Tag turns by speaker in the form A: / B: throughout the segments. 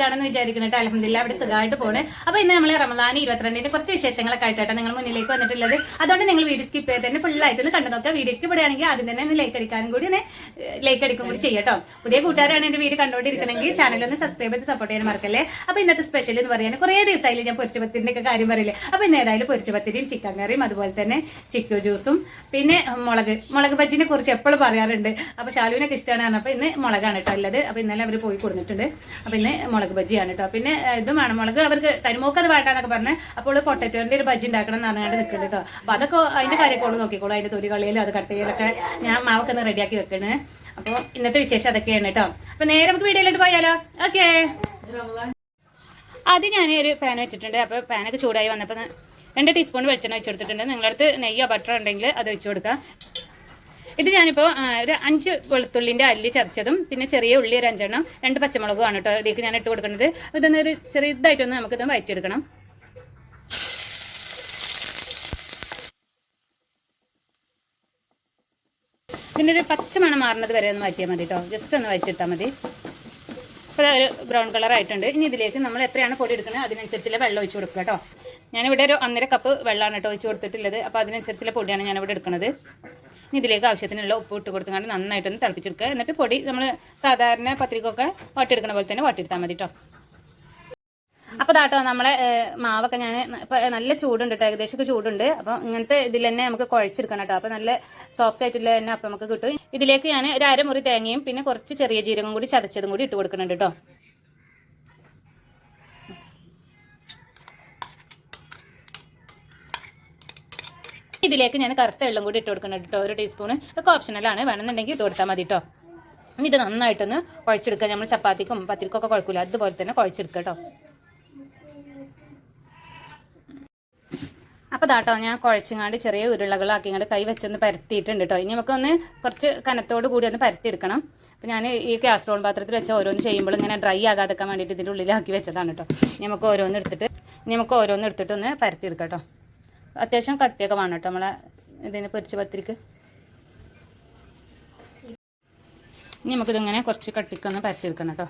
A: എല്ലാവർക്കും വിചാരിക്കുന്നു കേട്ടോ. അലഹമില്ല അവിടെ സുഖമായിട്ട് പോണേ. അപ്പൊ ഇന്ന് നമ്മളെ റമദാൻ ഇരുപത്തിരണ്ടിന്റെ കുറച്ച് വിശേഷങ്ങളൊക്കെ ആയിട്ടാണ് നിങ്ങൾ മുന്നിലേക്ക് വന്നിട്ടുള്ളത്. അതുകൊണ്ട് നിങ്ങൾ വീഡിയോ സ്കിപ്പ് ചെയ്ത് തന്നെ ഫുൾ ആയിട്ട് ഒന്ന് കണ്ടു നോക്കുക വീഡിയോ ഇഷ്ടപ്പെടുകയാണെങ്കിൽ ആദ്യം തന്നെ ഒന്ന് ലൈക്ക് അടിക്കാനും കൂടി ഒന്ന് ലൈക്ക് അടിക്കും കൂടി ചെയ്യട്ടോ പുതിയ കൂട്ടുകാരാണ് എന്റെ വീഡിയോ കണ്ടുകൊണ്ടിരിക്കണമെങ്കിൽ ചാനൽ ഒന്ന് സബ്സ്ക്രൈബ് ചെയ്ത് സപ്പോർട്ട് ചെയ്യാൻ മറക്കല്ലേ? അപ്പൊ ഇന്നത്തെ സ്പെഷ്യൽ എന്ന് പറയാൻ കുറേ ദിവസമായില്ലേ ഞാൻ പൊരിച്ചപത്തിന്റെ ഒക്കെ കാര്യം പറയില്ലേ അപ്പൊ ഇന്ന് ഏതായാലും പൊരിച്ചപത്തിരിയും ചിക്കൻ കറിയും അതുപോലെ തന്നെ ചിക്കു ജ്യൂസും പിന്നെ മുളക് മുളക് ബജ്ജിനെ കുറിച്ച് എപ്പോഴും പറയാറുണ്ട്. അപ്പൊ ശാലുവിനൊക്കെ ഇഷ്ടമാണ് പറഞ്ഞപ്പോൾ ഇന്ന് മുളകാണ് കേട്ടോ ഉള്ളത്. അപ്പൊ ഇന്നലെ അവർ പോയി കൊടുത്തിട്ടുണ്ട്. അപ്പൊ ഇന്ന് മുളക് ബജ്ജിയാണ് കേട്ടോ പിന്നെ ഇത് ഇതും വേണം മുളക് അവർക്ക് തനിമോക്ക് അത് വേണ്ടാന്നൊക്കെ പറഞ്ഞ് അപ്പോൾ പൊട്ടറ്റോന്റെ ഒരു ബജ്ജി ഉണ്ടാക്കണം എന്ന് പറഞ്ഞാണ്ട് നിൽക്കുന്നത് കേട്ടോ അപ്പൊ അതൊക്കെ അതിന്റെ കാര്യമൊക്കെ ഓൾ നോക്കിക്കോളൂ. അതിന്റെ തൊലി കളിയിലും അത് കട്ട് ചെയ്യലൊക്കെ ഞാൻ മാവൊക്കെ ഒന്ന് റെഡിയാക്കി വെക്കണേ. അപ്പോൾ ഇന്നത്തെ വിശേഷം അതൊക്കെയാണ് കേട്ടോ അപ്പൊ നേരെ നമുക്ക് വീഡിയോയിലോട്ട് പോയാലോ? ഓക്കേ അത് ഞാൻ ഒരു പാൻ വെച്ചിട്ടുണ്ട്. അപ്പോൾ പാനൊക്കെ ചൂടായി വന്നപ്പോൾ രണ്ട് ടീസ്പൂൺ വെളിച്ചെണ്ണ വെച്ച് കൊടുത്തിട്ടുണ്ട്. നിങ്ങളുടെ അടുത്ത് നെയ്യോ ബട്ടറോ ഉണ്ടെങ്കിൽ അത് വെച്ച് കൊടുക്കുക ഇത് ഞാനിപ്പോൾ ഒരു അഞ്ച് വെളുത്തുള്ളിന്റെ അല്ലി ചതച്ചതും പിന്നെ ചെറിയ ഉള്ളി ഒരു അഞ്ചെണ്ണം രണ്ട് പച്ചമുളകും ആണ് കേട്ടോ ഇതിലേക്ക് ഞാൻ ഇട്ട് കൊടുക്കുന്നത്. ഇതൊന്ന് ഒരു ചെറുതായിട്ടൊന്ന് നമുക്കിത് വയറ്റിയെടുക്കണം ഇതിന്റെ ഒരു പച്ച മണം മാറുന്നത് വരെ ഒന്ന് വഴറ്റിയാൽ മതി കേട്ടോ. ജസ്റ്റ് ഒന്ന് വഴറ്റിയിട്ടാൽ മതി. അപ്പോൾ ഒരു ബ്രൗൺ കളർ ആയിട്ടുണ്ട്. ഇനി ഇതിലേക്ക് നമ്മൾ എത്രയാണ് പൊടി എടുക്കുന്നത്? അതിനനുസരിച്ചുള്ള വെള്ളം ഒഴിച്ച് കൊടുക്കുക കേട്ടോ. ഞാനിവിടെ ഒരു ഒന്നര കപ്പ് വെള്ളമാണ് കേട്ടോ ഒഴിച്ച് കൊടുത്തിട്ടുള്ളത്. അപ്പോൾ അതിനനുസരിച്ചുള്ള പൊടിയാണ് ഞാനിവിടെ എടുക്കുന്നത്. ഇനി ഇതിലേക്ക് ആവശ്യത്തിനുള്ള ഉപ്പ് ഇട്ട് കൊടുത്തുകൊണ്ട് നന്നായിട്ടൊന്ന് തിളപ്പിച്ചെടുക്കുക. എന്നിട്ട് പൊടി നമ്മൾ സാധാരണ പത്രികൊക്കെ വാട്ടിയെടുക്കുന്ന പോലെ തന്നെ വാട്ടിയെടുത്താൽ മതി കേട്ടോ അപ്പോൾ ദാട്ടോ നമ്മളെ മാവൊക്കെ ഞാൻ നല്ല ചൂടുണ്ട് കേട്ടോ ഏകദേശമൊക്കെ ചൂടുണ്ട്. അപ്പോൾ ഇങ്ങനത്തെ ഇതിൽ തന്നെ നമുക്ക് കുഴച്ചെടുക്കണം കേട്ടോ അപ്പോൾ നല്ല സോഫ്റ്റ് ആയിട്ടുള്ള തന്നെ അപ്പം നമുക്ക് കിട്ടും. ഇതിലേക്ക് ഞാൻ ഒരു അരമുറി തേങ്ങയും പിന്നെ കുറച്ച് ചെറിയ ജീരകം കൂടി ചതച്ചതും കൂടി ഇട്ട് കൊടുക്കുന്നുണ്ട് കേട്ടോ ഇതിലേക്ക് ഞാൻ കറുത്ത വെള്ളം കൂടി ഇട്ട് കൊടുക്കുന്നുണ്ട് കേട്ടോ. ഒരു ടീസ്പൂൺ ഇതൊക്കെ ഓപ്ഷണലാണ് വേണമെന്നുണ്ടെങ്കിൽ ഇട്ട് കൊടുത്താൽ മതി കേട്ടോ. ഇനി ഇത് നന്നായിട്ടൊന്ന് കുഴച്ചെടുക്കുക. നമ്മൾ ചപ്പാത്തിക്കും പത്തിരിക്കൊക്കെ കുഴക്കില്ല അതുപോലെ തന്നെ കുഴച്ചെടുക്കുക കേട്ടോ. അപ്പോൾ ദാട്ടോ ഞാൻ കുഴച്ചിങ്ങാണ്ട് ചെറിയ ഉരുളകളാക്കിങ്ങാണ്ട് കൈ വെച്ചൊന്ന് പരത്തിയിട്ടുണ്ട് കേട്ടോ ഇനി നമുക്കൊന്ന് കുറച്ച് കനത്തോട് കൂടി ഒന്ന് പരത്തിയെടുക്കണം. അപ്പോൾ ഞാൻ ഈ കാസറോൾ പാത്രത്തിൽ വെച്ച ഓരോന്ന് ചെയ്യുമ്പോൾ ഇങ്ങനെ ഡ്രൈ ആകാതെക്കാൻ വേണ്ടിയിട്ട് ഇതിന്റെ ഉള്ളിലാക്കി വെച്ചതാണ് കേട്ടോ നമുക്ക് ഓരോന്ന് എടുത്തിട്ട് നമുക്ക് ഓരോന്ന് എടുത്തിട്ട് ഒന്ന് പരത്തിയെടുക്കാം കേട്ടോ അത്യാവശ്യം കട്ടിയൊക്കെ വേണം കേട്ടോ നമ്മളെ ഇതിനെ പൊരിച്ച പത്തിരിക്ക്. ഇനി നമുക്കിതിങ്ങനെ കുറച്ച് കട്ടിക്കൊന്ന് പരത്തിയെടുക്കണം കേട്ടോ.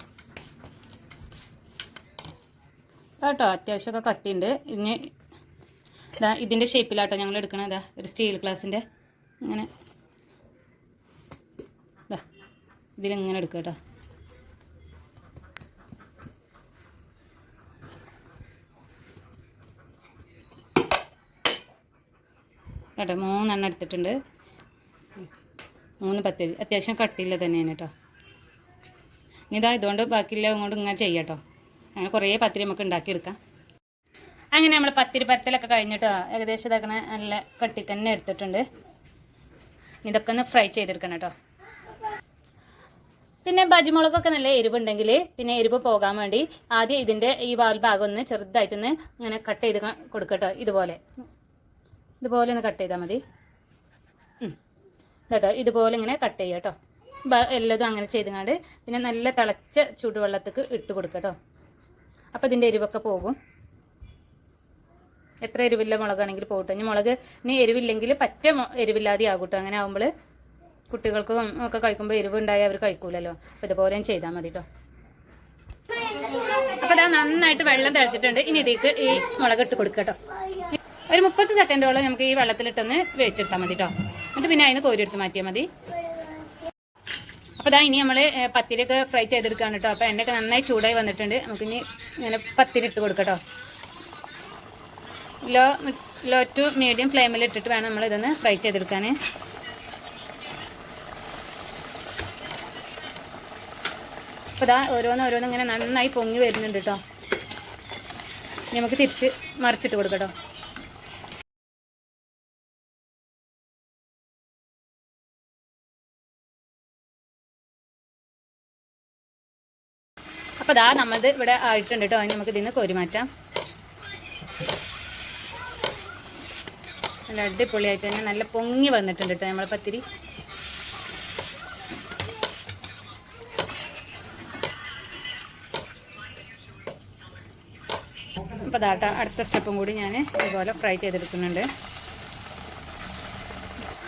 A: കേട്ടോ അത്യാവശ്യമൊക്കെ കട്ടിയുണ്ട്. ഇനി ഇതാ ഇതിന്റെ ഷേപ്പിലാട്ടോ ഞങ്ങൾ എടുക്കണത്. ഇതാ ഒരു സ്റ്റീൽ ഗ്ലാസിന്റെ ഇങ്ങനെ. ഇതാ ഇതിലിങ്ങനെ എടുക്കുക കേട്ടോ. കേട്ടോ മൂന്നെണ്ണം എടുത്തിട്ടുണ്ട്. മൂന്ന് പത്ത് അത്യാവശ്യം കട്ടിയില്ല തന്നെയാണ് കേട്ടോ. ഇനി ഇതാ ഇതുകൊണ്ട് ബാക്കിയുള്ള കൊണ്ട് ഇങ്ങനെ ചെയ്യാം കേട്ടോ. അങ്ങനെ കുറേ പത്തിരി നമുക്ക് ഉണ്ടാക്കിയെടുക്കാം. അങ്ങനെ നമ്മൾ പത്തിരി പത്തലൊക്കെ കഴിഞ്ഞിട്ടോ ഏകദേശം ഇതാക്കണ നല്ല കട്ടി തന്നെ എടുത്തിട്ടുണ്ട്. ഇതൊക്കെ ഒന്ന് ഫ്രൈ ചെയ്തെടുക്കണം കേട്ടോ. പിന്നെ ബജിമുളകൊക്കെ നല്ല എരിവുണ്ടെങ്കിൽ പിന്നെ എരിവ് പോകാൻ വേണ്ടി ആദ്യം ഇതിന്റെ ഈ വാൽ ഭാഗം ഒന്ന് ചെറുതായിട്ടൊന്ന് ഇങ്ങനെ കട്ട് ചെയ്ത് കൊടുക്കട്ടോ ഇതുപോലെ. ഇതുപോലെ ഒന്ന് കട്ട് ചെയ്താൽ മതി. കേട്ടോ ഇതുപോലെ ഇങ്ങനെ കട്ട് ചെയ്യുക കേട്ടോ. എല്ലതും അങ്ങനെ ചെയ്തുകൊണ്ട് പിന്നെ നല്ല തിളച്ച ചൂടുവെള്ളത്തേക്ക് ഇട്ട് കൊടുക്കുക കേട്ടോ. അപ്പോൾ ഇതിന്റെ എരിവൊക്കെ പോകും. എത്ര എരിവില്ല മുളകാണെങ്കിൽ പോകട്ടെ ഇനി മുളക് ഇനി എരിവില്ലെങ്കിൽ പറ്റ എരിവില്ലാതെ ആകൂട്ടോ അങ്ങനെ ആകുമ്പോൾ കുട്ടികൾക്ക് ഒക്കെ കഴിക്കുമ്പോൾ എരിവ് അവർ കഴിക്കൂലല്ലോ. അപ്പോൾ ഇതുപോലെ ചെയ്താൽ മതി കേട്ടോ. അപ്പോൾ ഇതാ നന്നായിട്ട് വെള്ളം തിളച്ചിട്ടുണ്ട്. ഇനി ഇതിലേക്ക് ഈ മുളക് ഇട്ട് കൊടുക്കുക കേട്ടോ. ഒരു മുപ്പത് സെക്കൻഡോളം നമുക്ക് ഈ വെള്ളത്തിലിട്ടൊന്ന് വേവിച്ചെടുത്താൽ മതി കേട്ടോ എന്നിട്ട് പിന്നെ അതിന് കോരിയെടുത്ത് മാറ്റിയാൽ മതി. അപ്പോൾ ഇതാ ഇനി നമ്മൾ പത്തിരിയൊക്കെ ഫ്രൈ ചെയ്തെടുക്കുകയാണ് കേട്ടോ അപ്പോൾ എണ്ണയൊക്കെ നന്നായി ചൂടായി വന്നിട്ടുണ്ട്. നമുക്ക് ഇനി ഇങ്ങനെ പത്തിരി ഇട്ട് കൊടുക്കാം കേട്ടോ ലോ ലോ ടു മീഡിയം ഫ്ലെയിമിൽ ഇട്ടിട്ട് വേണം നമ്മൾ ഇതൊന്ന് ഫ്രൈ ചെയ്തെടുക്കാൻ. അപ്പോൾ ഇതാ ഓരോന്ന് ഓരോന്ന് ഇങ്ങനെ നന്നായി പൊങ്ങി വരുന്നുണ്ട് കേട്ടോ നമുക്ക് തിരിച്ച് മറിച്ചിട്ട് കൊടുക്കാം കേട്ടോ ഇതാ നമ്മളത് ഇവിടെ ആയിട്ടുണ്ട് കേട്ടോ നമുക്ക് ഇതിന്ന് കോരിമാറ്റാം നല്ല അടിപൊളിയായിട്ട് തന്നെ നല്ല പൊങ്ങി വന്നിട്ടുണ്ട് കേട്ടോ നമ്മളെ പത്തിരി. അപ്പോൾ ദാട്ട അടുത്ത സ്റ്റെപ്പും കൂടി ഞാൻ ഇതുപോലെ ഫ്രൈ ചെയ്തെടുക്കുന്നുണ്ട്.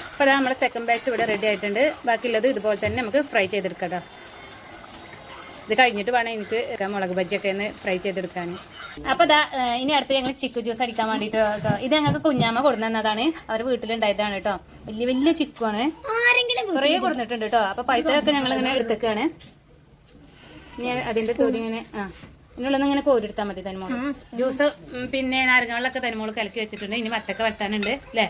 A: അപ്പോൾ അതാ നമ്മുടെ സെക്കൻഡ് ബാച്ച് ഇവിടെ റെഡി ആയിട്ടുണ്ട്. ബാക്കിയുള്ളത് ഇതുപോലെ തന്നെ നമുക്ക് ഫ്രൈ ചെയ്തെടുക്കാം ഇത് കഴിഞ്ഞിട്ട് വേണം എനിക്ക് മുളക് ബജ്ജൊക്കെ ഒന്ന് ഫ്രൈ ചെയ്തെടുക്കാൻ. അപ്പോൾ ഇതാ ഇനി അടുത്ത് ഞങ്ങൾ ചിക്കു ജ്യൂസ് അടിക്കാൻ വേണ്ടിട്ട് കേട്ടോ. ഇത് ഞങ്ങൾക്ക് കുഞ്ഞാമ്മ കൊടുന്നതാണ്. അവർ വീട്ടിലുണ്ടായതാണ് കേട്ടോ. വലിയ വലിയ ചിക്കുവാണ്
B: ആരെങ്കിലും
A: കുറേ കൊടുത്തിട്ടുണ്ട് കേട്ടോ. അപ്പോൾ പഴുത്തതൊക്കെ ഞങ്ങൾ ഇങ്ങനെ എടുത്തേക്കാണ്. ഇനി അതിന്റെ തൊലി ഇങ്ങനെ ആ. ഇതിനുള്ളത് ഇങ്ങനെ കോരിയെടുത്താൽ മതി തനിമോൾ ജ്യൂസ് പിന്നെ നാരങ്ങ വെള്ളമൊക്കെ തനിമോൾ കലക്കി വെച്ചിട്ടുണ്ട്. ഇനി വട്ടൊക്കെ വെട്ടാനുണ്ട് അല്ലേ?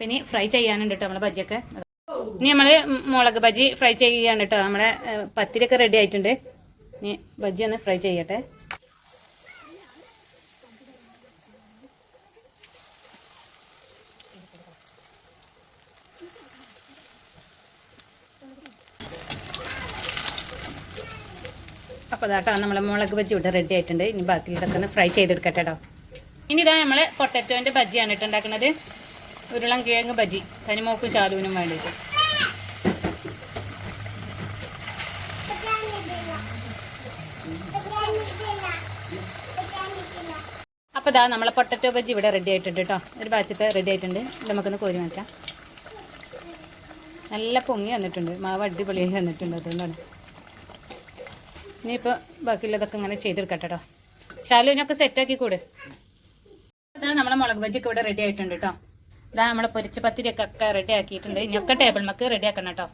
A: പിന്നെ ഫ്രൈ ചെയ്യാനുണ്ട് കേട്ടോ നമ്മളെ ബജിയൊക്കെ ഇനി നമ്മൾ മുളക് ബജി ഫ്രൈ ചെയ്യുകയാണ് കേട്ടോ നമ്മളെ പത്തിരിയൊക്കെ റെഡി ആയിട്ടുണ്ട്. ഇനി ബജി ഒന്ന് ഫ്രൈ ചെയ്യട്ടെ. അപ്പോൾ അതാട്ടോ നമ്മളെ മുളക് ബജി ഇവിടെ റെഡി ആയിട്ടുണ്ട്. ഇനി ബാക്കി ഇതൊക്കെ ഒന്ന് ഫ്രൈ ചെയ്തെടുക്കട്ടെ കേട്ടോ ഇനി ഇതാ നമ്മൾ പൊട്ടറ്റോന്റെ ബജിയാണ് കേട്ടോ ഉണ്ടാക്കുന്നത്. ഉരുളൻ കിഴങ്ങ് ബജി. തനിമോക്കും ശാലുവിനും വേണ്ടിയിട്ട്. അപ്പോൾ ഇതാ നമ്മളെ പൊട്ടറ്റോ ബജി ഇവിടെ റെഡി ആയിട്ടുണ്ട് കേട്ടോ. ഒരു ബാച്ചത്തെ റെഡി ആയിട്ടുണ്ട്. നമുക്കൊന്ന് കോരി മാറ്റാം നല്ല പൊങ്ങി വന്നിട്ടുണ്ട്. മാവ് അടിപൊളിയായി വന്നിട്ടുണ്ട് അതുകൊണ്ടാണ് ഇനിയിപ്പോൾ ബാക്കിയുള്ളതൊക്കെ ഇങ്ങനെ ചെയ്തെടുക്കട്ടെ കേട്ടോ. ശാലുവിനൊക്കെ സെറ്റാക്കി കൂടെ. ഇതാ നമ്മളെ മുളക് ബജിയൊക്കെ ഇവിടെ റെഡി ആയിട്ടുണ്ട് കേട്ടോ. ഇതാ നമ്മളെ പൊരിച്ച പത്തിരിയൊക്കെ ഒക്കെ റെഡി ആക്കിയിട്ടുണ്ട്. ഇനിയൊക്കെ ടേബിൾ മക്ക് റെഡി ആക്കണം കേട്ടോ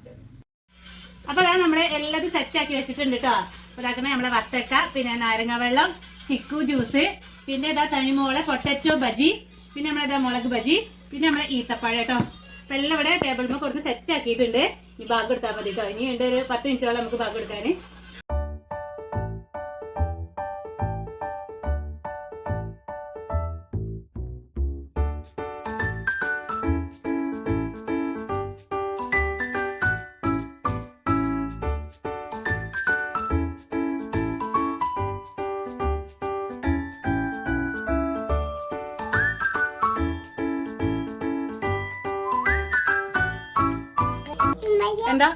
A: അപ്പൊ അതാ നമ്മൾ എല്ലാതും സെറ്റ് ആക്കി വെച്ചിട്ടുണ്ട് കേട്ടോ ഇതാക്കുന്ന നമ്മളെ വത്തക്ക പിന്നെ നാരങ്ങ വെള്ളം ചിക്കു ജ്യൂസ് പിന്നെ ഇതാ തനിമോളെ പൊട്ടറ്റോ ബജി പിന്നെ നമ്മളെ ഇതാ മുളക് ബജി പിന്നെ നമ്മളെ ഈത്തപ്പഴം കേട്ടോ അപ്പൊ എല്ലാം ഇവിടെ ടേബിൾ മക്ക് കൊടുത്ത് സെറ്റ് ആക്കിയിട്ടുണ്ട്. ഈ ബാഗ് എടുത്താൽ മതി കേട്ടോ ഇനി ഉണ്ട് ഒരു പത്ത് മിനിറ്റോളം നമുക്ക് ബാഗ് എടുക്കാൻ എന്താ?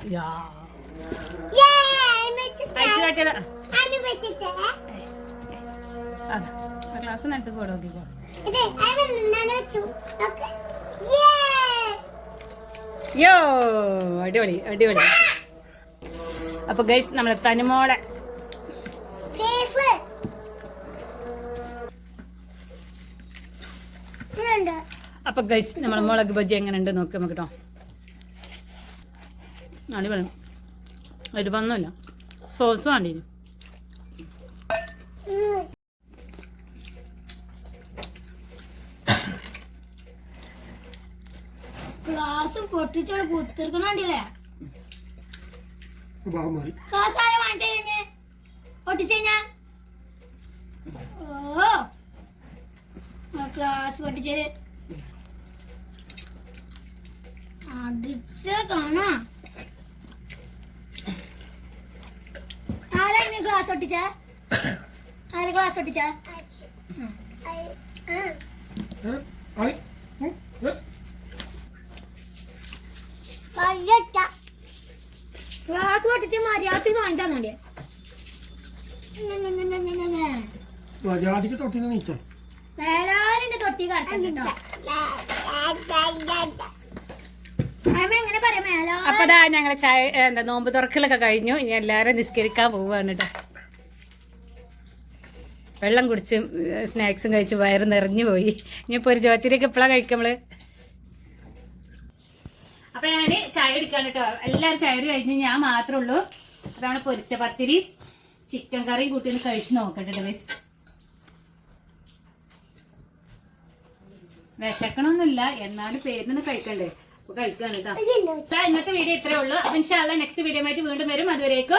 A: ക്ലാസ് നടത്ത് കൂടെ നോക്കിക്കോ യോ അടിപൊളി അടിപൊളി. അപ്പൊ ഗൈസ് നമ്മളെ തനിമോളെ അപ്പൊ ഗൈസ് നമ്മളെ മുളക് ബജി എങ്ങനെ ഉണ്ട് നോക്കി നമുക്ക് കേട്ടോ അടിപൊളി ഒരുപൊന്നുമില്ല സോസ് വേണ്ടി
B: ക്ലാസ് പൊട്ടിച്ചോട് ക്ലാസ് ആരെ വാങ്ങി തരുന്നേ പൊട്ടിച്ചഴിഞ്ഞാ ഓ. ക്ലാസ് പൊട്ടിച്ചത്. അടിച്ച കാണാ. ആരാ ഇനി ക്ലാസ് ഒട്ടിച്ച? ആര് ക്ലാസ് ഒട്ടിച്ച? ക്ലാസ് പൊട്ടിച്ച് മര്യാദയ്ക്ക് വാങ്ങി
C: മര്യാദയ്ക്ക് നീച്ചോ?
B: വേലാലിന്റെ തൊട്ടി കിടക്കണ്ടോ
A: അപ്പൊ ദാ ഞങ്ങളെ ചായ എന്താ നോമ്പ് തുറക്കലൊക്കെ കഴിഞ്ഞു. ഇനി എല്ലാരും നിസ്കരിക്കാൻ പോവാണ് കേട്ടോ വെള്ളം കുടിച്ച് സ്നാക്സും കഴിച്ച് വയറ് നിറഞ്ഞു പോയി. ഇനിയിപ്പോ ഒരു ചോത്തിരിയൊക്കെ എപ്പോഴാണ് കഴിക്കുക നമ്മൾ അപ്പൊ ഞാൻ ചായ എടുക്കാൻ കേട്ടോ എല്ലാരും ചായ കഴിഞ്ഞു ഞാൻ മാത്രമേ ഉള്ളൂ. അതാണ് പൊരിച്ച പത്തിരി ചിക്കൻ കറി കൂട്ടി ഒന്ന് കഴിച്ച് നോക്കട്ടെ മിസ് വിശക്കണമൊന്നുമില്ല എന്നാലും പേരിനൊന്ന് കഴിക്കണ്ടേ? അപ്പൊ കഴിക്കുകയാണ് കേട്ടോ ഇന്നത്തെ വീഡിയോ ഇത്രേ ഉള്ളൂ. അപ്പൊ ഇൻഷാല്ല നെക്സ്റ്റ് വീഡിയോ ആയിട്ട് വീണ്ടും വരും. അതുവരേക്കും